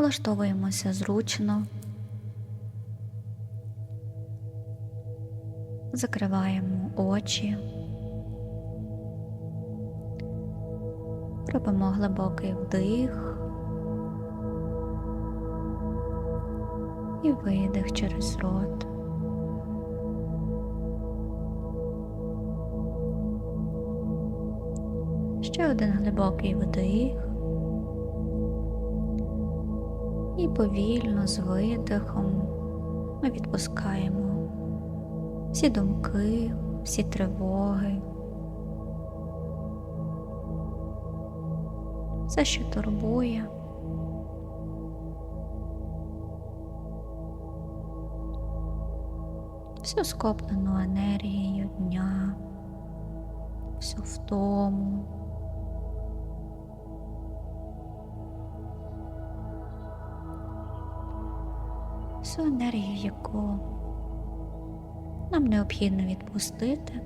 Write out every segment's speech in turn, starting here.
Влаштовуємося зручно. Закриваємо очі. Робимо глибокий вдих і видих через рот. Ще один глибокий вдих. І повільно з видихом ми відпускаємо всі думки, всі тривоги, все, що турбує. Всю скоплену енергію дня, всю втому. Всю енергію, яку нам необхідно відпустити.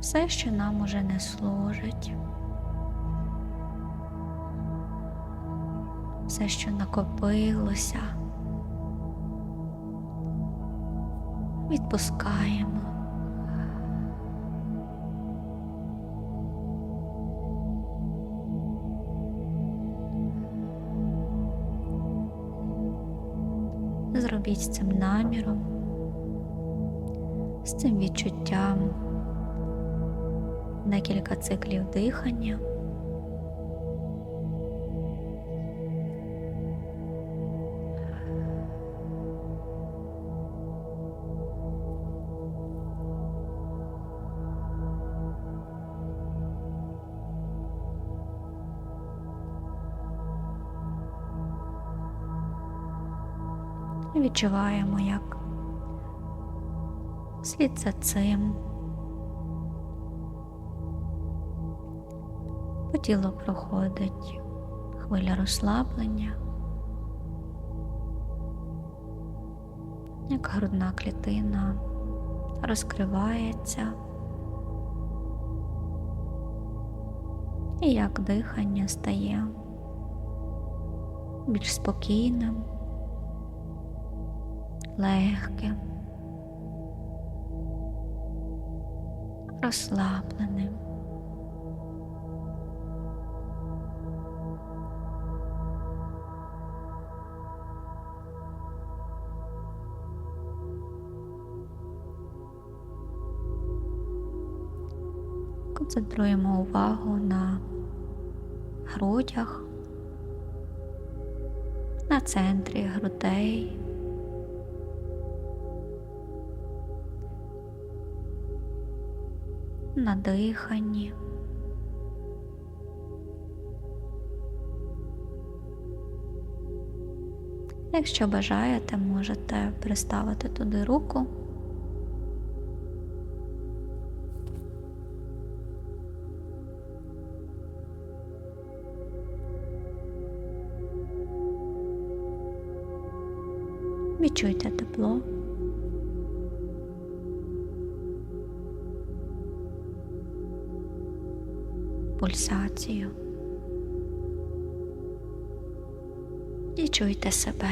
Все, що нам уже не служить, все, що накопилося, відпускаємо. Зробіть з цим наміром, з цим відчуттям декілька циклів дихання. Відчуваємо, як слід за цим. По тілу проходить хвиля розслаблення, як грудна клітина розкривається, і як дихання стає більш спокійним, легким, розслабленим. Концентруємо увагу на грудях, на центрі грудей. На диханні. Якщо бажаєте, можете приставити туди руку. Відчуйте тепло. Пульсацію. І чуйте себе.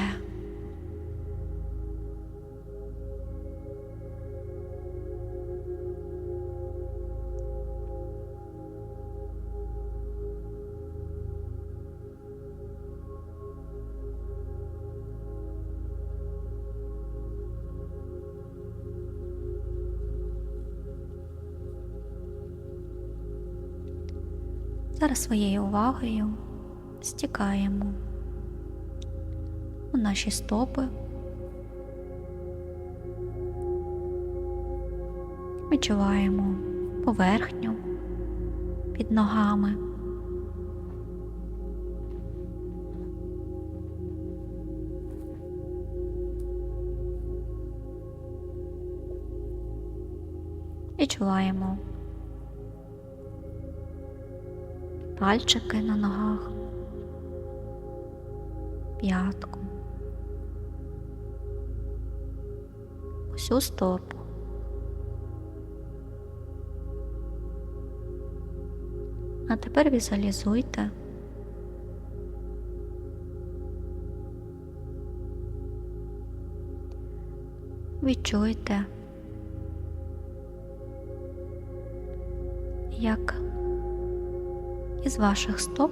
Своєю увагою стікаємо у наші стопи. Відчуваємо поверхню під ногами. Відчуваємо пальчики на ногах, п'ятку, усю стопу. А тепер візуалізуйте. Відчуйте, як із ваших стоп.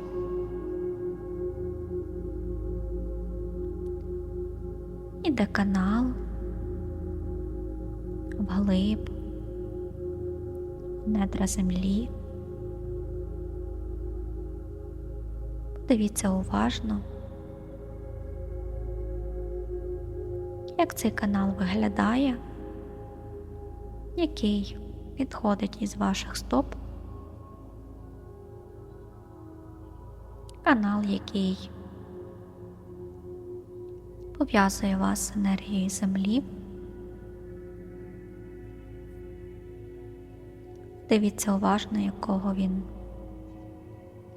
Іде канал вглиб, недра землі. Дивіться уважно, як цей канал виглядає, який відходить із ваших стоп, канал, який пов'язує вас з енергією землі. Дивіться уважно, якого він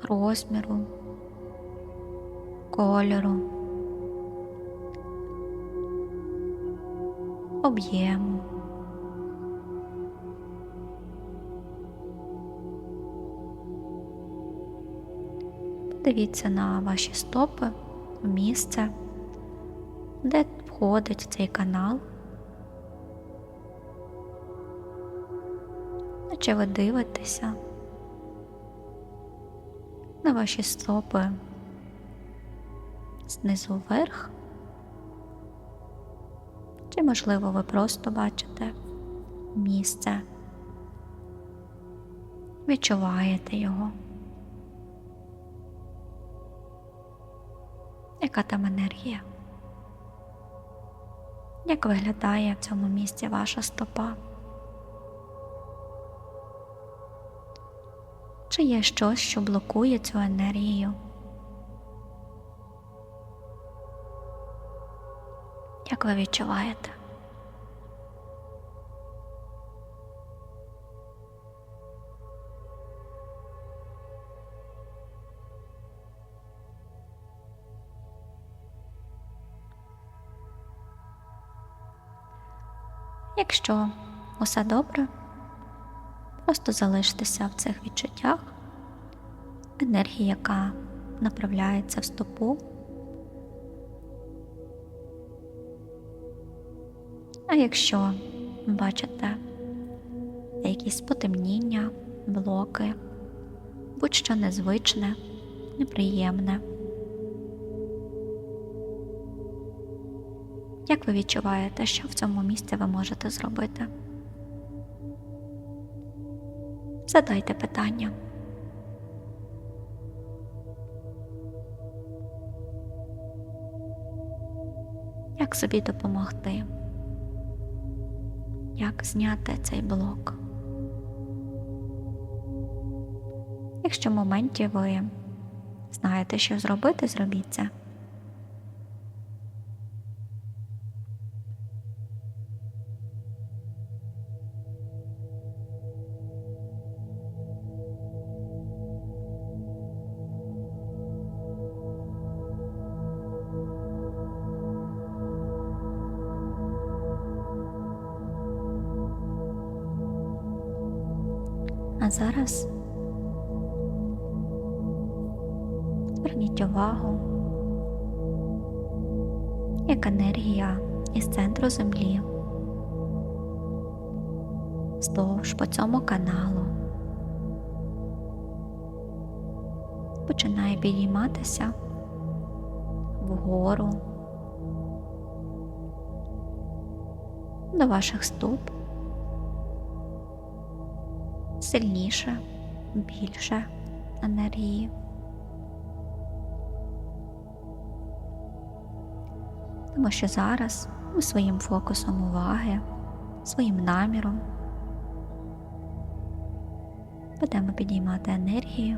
розміру, кольору, об'єму. Подивіться на ваші стопи в місце, де входить цей канал. Наче ви дивитеся на ваші стопи знизу вверх, чи, можливо, ви просто бачите місце, відчуваєте його. Яка там енергія? Як виглядає в цьому місці ваша стопа? Чи є щось, що блокує цю енергію? Як ви відчуваєте? Якщо усе добре, просто залиштеся в цих відчуттях, енергії, яка направляється в стопу. А якщо бачите якісь потемніння, блоки, будь-що незвичне, неприємне. Як ви відчуваєте, що в цьому місці ви можете зробити? Задайте питання. Як собі допомогти? Як зняти цей блок? Якщо в моменті ви знаєте, що зробити, зробіть це. А зараз зверніть увагу, як енергія із центру землі вздовж по цьому каналу починає підійматися вгору до ваших стоп сильніше, більше енергії. Тому що зараз ми своїм фокусом уваги, своїм наміром будемо підіймати енергію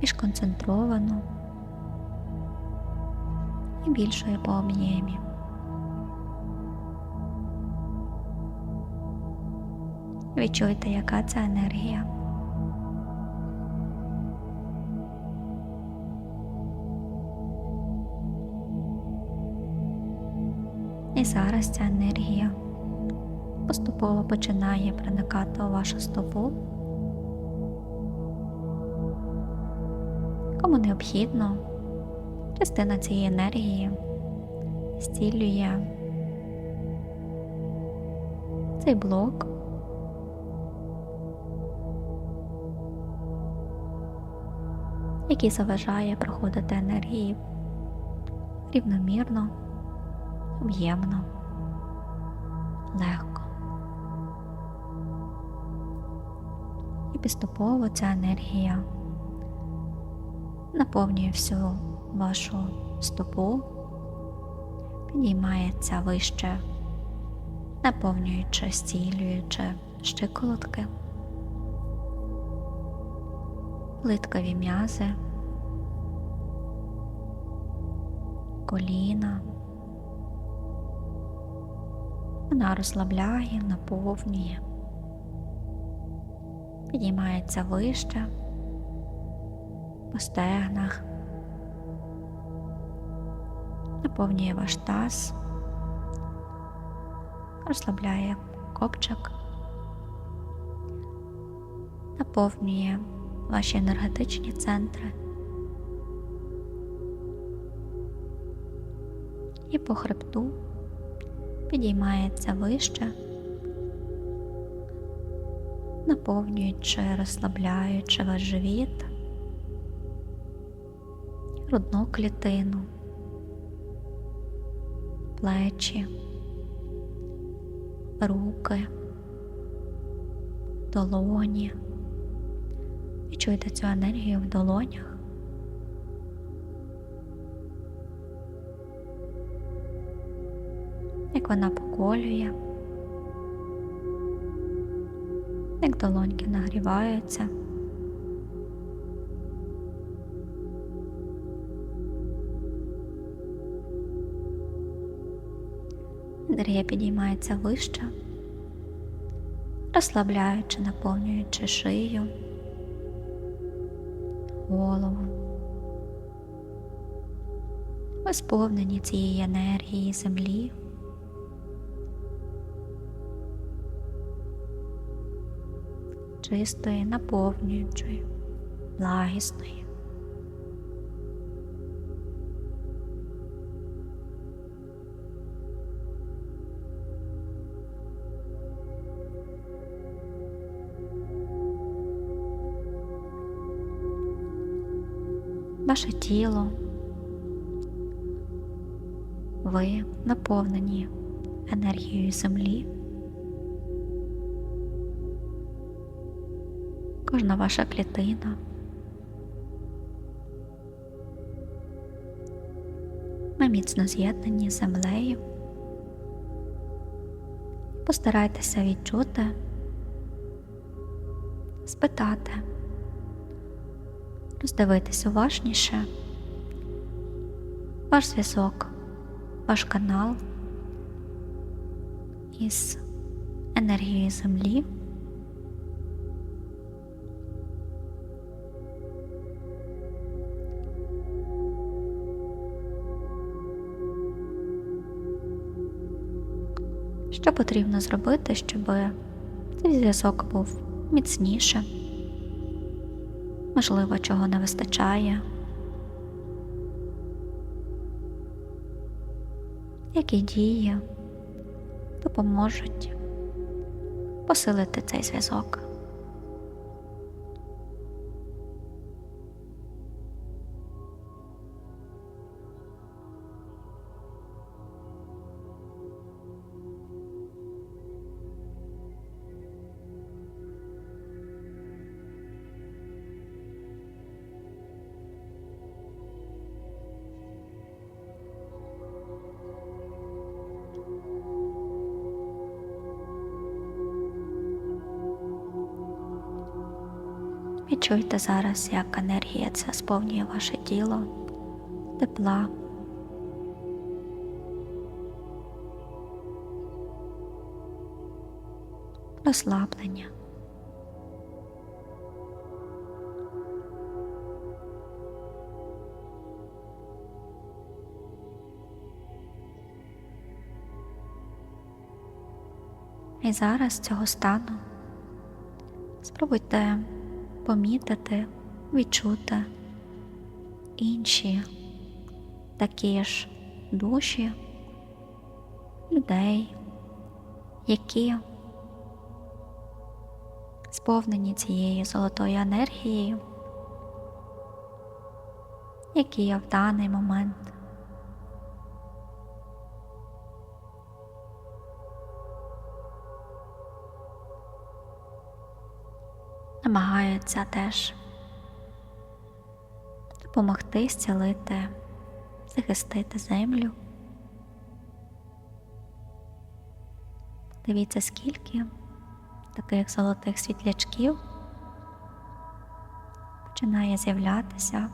більш концентровану і більшою по об'ємі. Відчуйте, яка це енергія. І зараз ця енергія поступово починає проникати у вашу стопу. Кому необхідно, частина цієї енергії зцілює цей блок. Який заважає проходити енергії рівномірно, об'ємно, легко. І поступово ця енергія наповнює всю вашу стопу, підіймається вище, наповнюючи, зцілюючи щиколотки, литкові м'язи, коліна. Вона розслабляє, наповнює, підіймається вище по стегнах, наповнює ваш таз, розслабляє копчик, наповнює ваші енергетичні центри і по хребту підіймається вище, наповнюючи, розслабляючи ваш живіт, грудну клітину, плечі, руки, долоні. Відчуйте цю енергію в долонях. Як вона поколює, як долоньки нагріваються. Енергія підіймається вище, розслабляючи, наповнюючи шию, голову. Ви сповнені цієї енергії землі. Чистої, наповнюючої, благісної. Ваше тіло, ви наповнені енергією землі. Кожна ваша клітина. Ми міцно з'єднані з землею. Постарайтеся відчути, спитати, роздивитись уважніше ваш зв'язок, ваш канал із енергією землі. Що потрібно зробити, щоб цей зв'язок був міцніше? Можливо, чого не вистачає? Які дії допоможуть посилити цей зв'язок? Відчуйте зараз, як енергія ця сповнює ваше тіло, тепла. Розслаблення. І зараз цього стану спробуйте помітити, відчути інші такі ж душі людей, які сповнені цією золотою енергією, які є в даний момент. Намагаються теж допомогти зцілити, захистити землю. Дивіться, скільки таких золотих світлячків починає з'являтися.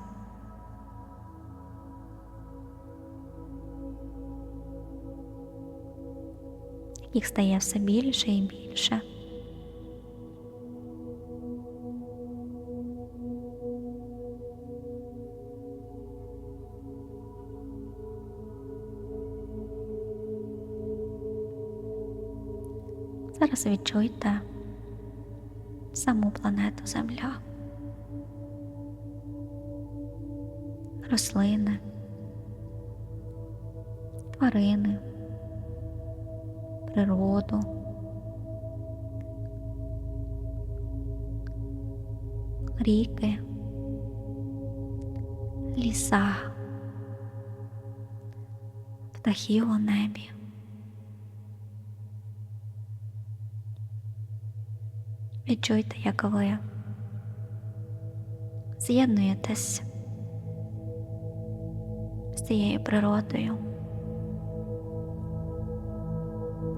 Їх стає все більше і більше. Зараз відчуйте саму планету Земля, рослини, тварини, природу. Ріки, ліса, птахів у небі. Відчуйте, як ви з'єднуєтесь з цією природою,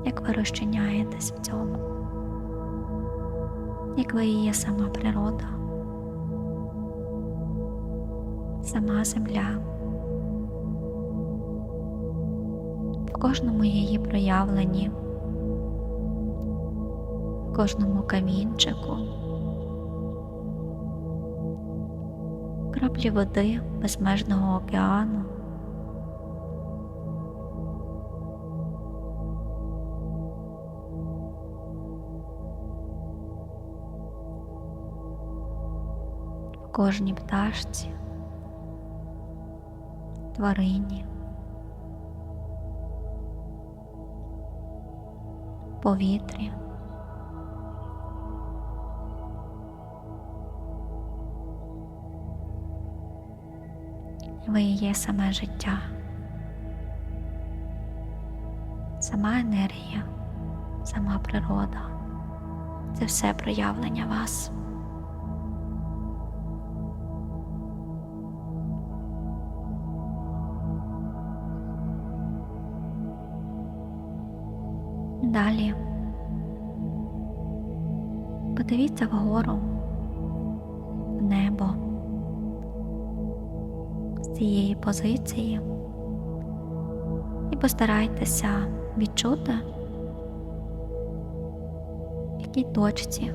як ви розчиняєтесь в цьому, як ви є сама природа, сама земля. В кожному її проявленні кожному камінчику, краплі води безмежного океану. В кожній пташці, тварині, повітрі. Ви є саме життя, сама енергія, сама природа. Це все проявлення вас. Далі. Подивіться вгору, в небо цієї позиції і постарайтеся відчути, в якій точці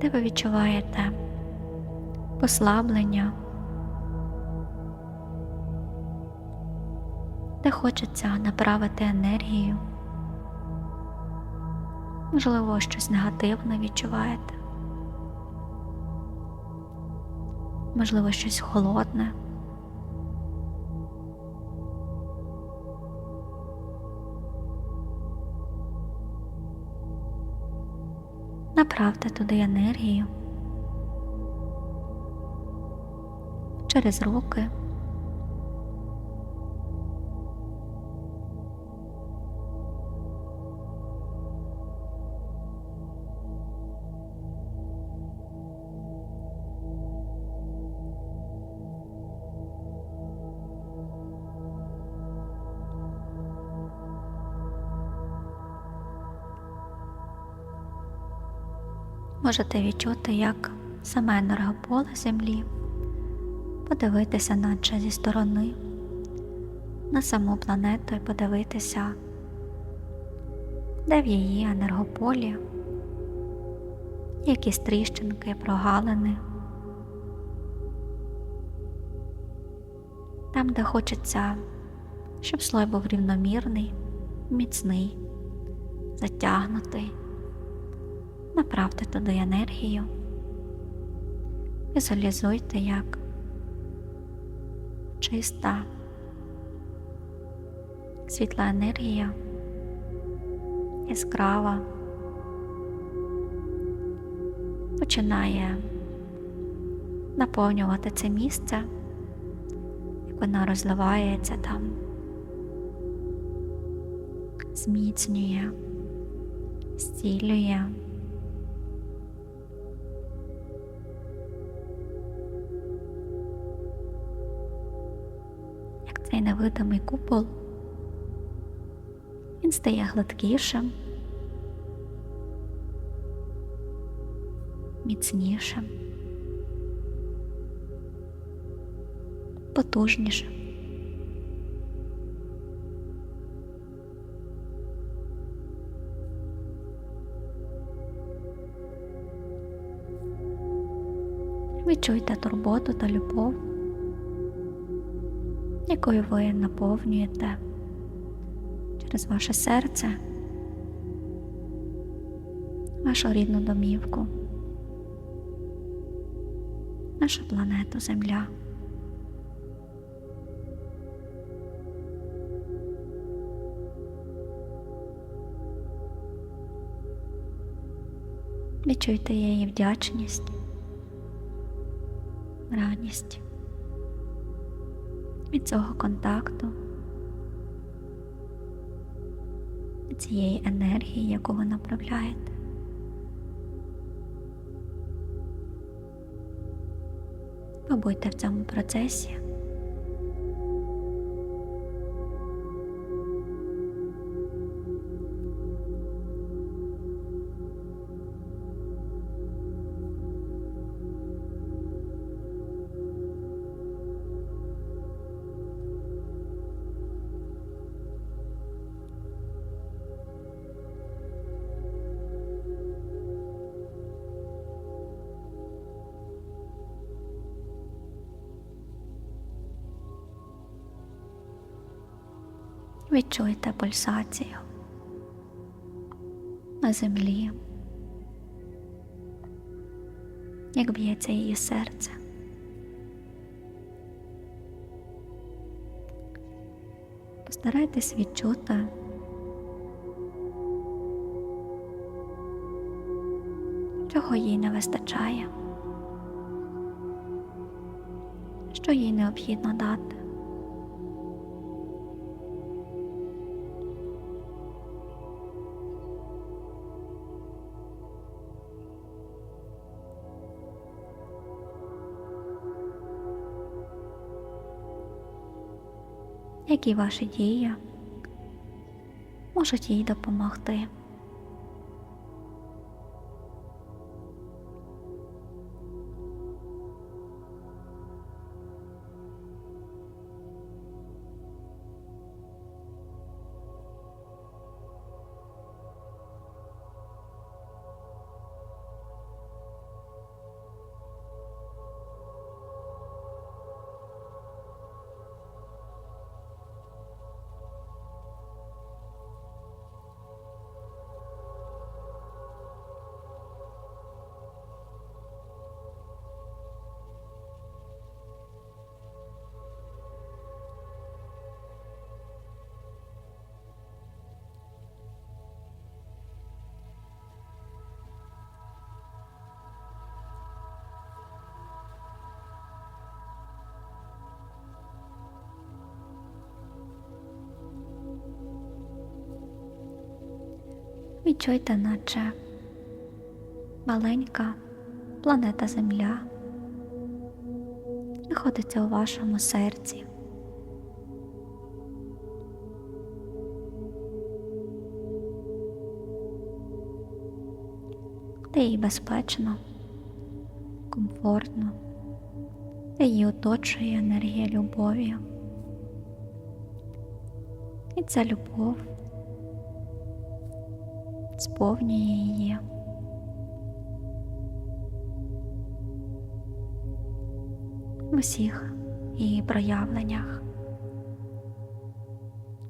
де ви відчуваєте послаблення, де хочеться направити енергію. Можливо, щось негативне відчуваєте. Можливо, щось холодне. Направте туди енергію через руки. Можете відчути, як саме енергополе Землі, подивитися наче зі сторони на саму планету і подивитися, де в її енергополі, які тріщинки, прогалини, там, де хочеться, щоб слой був рівномірний, міцний, затягнутий Направте туди енергію. Візуалізуйте, як чиста світла енергія, яскрава, починає наповнювати це місце, як вона розливається там, зміцнює, зцілює. Невидимий купол, він стає гладкішим, міцнішим, потужнішим. Відчуйте турботу та любов, якою ви наповнюєте через ваше серце, вашу рідну домівку, нашу планету Земля. Відчуйте її вдячність, радість від цього контакту, від цієї енергії, яку ви направляєте. Побудьте в цьому процесі. Відчуйте пульсацію на землі, як б'ється її серце. Постарайтесь відчути, чого їй не вистачає, що їй необхідно дати. Які ваші дії можуть їй допомогти. Відчуйте, наче маленька планета Земля знаходиться у вашому серці. Де їй безпечно, комфортно, де її оточує енергія любові. І ця любов наповнює її. В усіх її проявленнях,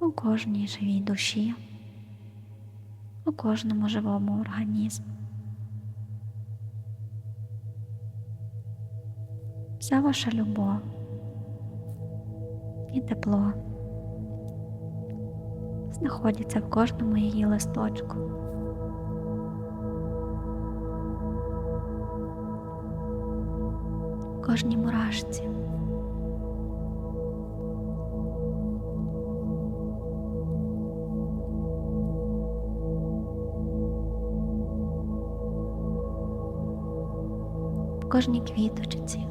у кожній живій душі, у кожному живому організмі. Вся ваша любов і тепло знаходяться в кожному її листочку. Кожній мурашці. В кожній квіточці.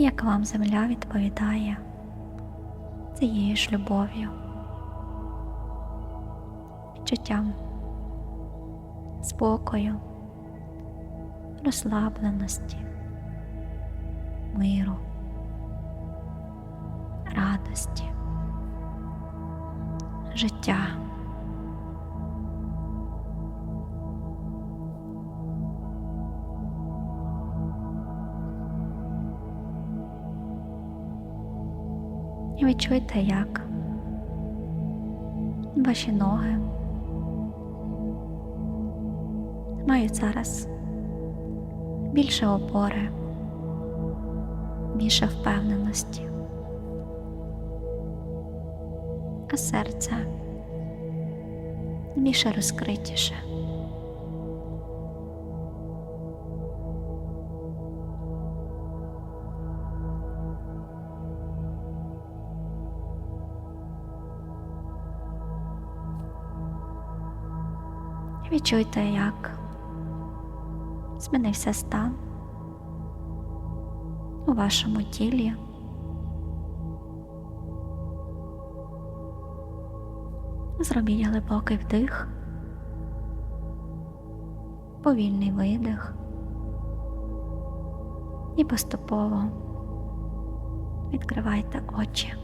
Як вам земля відповідає цією ж любов'ю, відчуттям спокою, розслабленості, миру, радості, життя. І відчуйте, як ваші ноги мають зараз більше опори, більше впевненості, а серце більше розкритіше. Відчуйте, як змінився стан у вашому тілі. Зробіть глибокий вдих, повільний видих і поступово відкривайте очі.